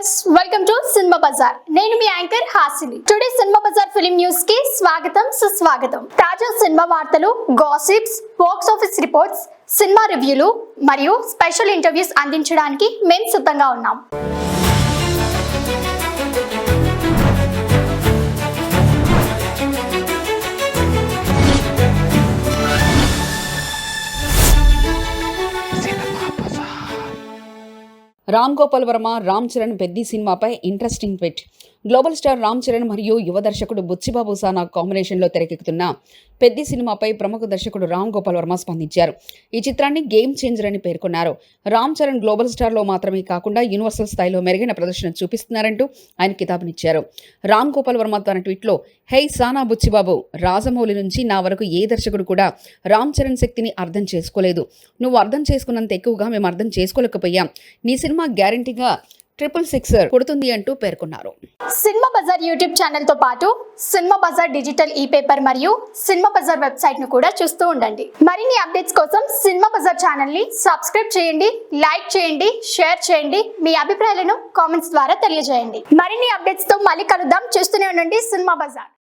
Viewers welcome to cinema bazaar నేను మీ anchor Hasini. Today cinema bazaar film న్యూస్కి స్వాగతం సుస్వాగతం. తాజా సినిమా వార్తలు gossips box office reports cinema రివ్యూలు మరియు స్పెషల్ ఇంటర్వ్యూస్ అందించడానికి మేము సిద్ధంగా ఉన్నాం. రామ్ గోపాల్ వర్మ రామ్ చరణ్ పెద్ది సినిమాపై interesting tweet. Global star Ram Charan మరియు యువ దర్శకుడు బుచ్చిబాబు సానా కాంబినేషన్లో తెరకెక్కుతున్న పెద్ది సినిమాపై ప్రముఖ దర్శకుడు రామ్ గోపాల్ వర్మ స్పందించారు. ఈ చిత్రాన్ని గేమ్ చేంజర్ అని పేర్కొన్నారు. రామ్ చరణ్ గ్లోబల్ స్టార్లో మాత్రమే కాకుండా యూనివర్సల్ స్థాయిలో మెరుగైన ప్రదర్శన చూపిస్తున్నారంటూ ఆయన కితాబునిచ్చారు. రామ్ గోపాల్ వర్మ తన ట్వీట్లో హై సానా బుచ్చిబాబు రాజమౌళి నుంచి నా వరకు ఏ దర్శకుడు కూడా రామ్ చరణ్ శక్తిని అర్థం చేసుకోలేదు. నువ్వు అర్థం చేసుకున్నంత ఎక్కువగా మేము అర్థం చేసుకోలేకపోయాం. నీ సినిమా గ్యారంటీగా ట్రిపుల్ సిక్సర్ కొడుతుంది అంటూ పేర్కొన్నారు. సినిమా బజార్ యూట్యూబ్ ఛానల్తో పాటు cinema bazaar digital e paper మరియు సినిమా బజార్ వెబ్సైట్ను కూడా చూస్తూ ఉండండి. మరిన్ని అప్డేట్స్ కోసం సినిమా బజార్ ఛానల్ని సబ్స్క్రైబ్ చేయండి లైక్ చేయండి షేర్ చేయండి మీ అభిప్రాయాలను కామెంట్స్ ద్వారా తెలియజేయండి. మరిన్ని అప్డేట్స్తో మళ్ళీ కలుద్దాం. చూస్తూనే ఉండండి సినిమా బజార్.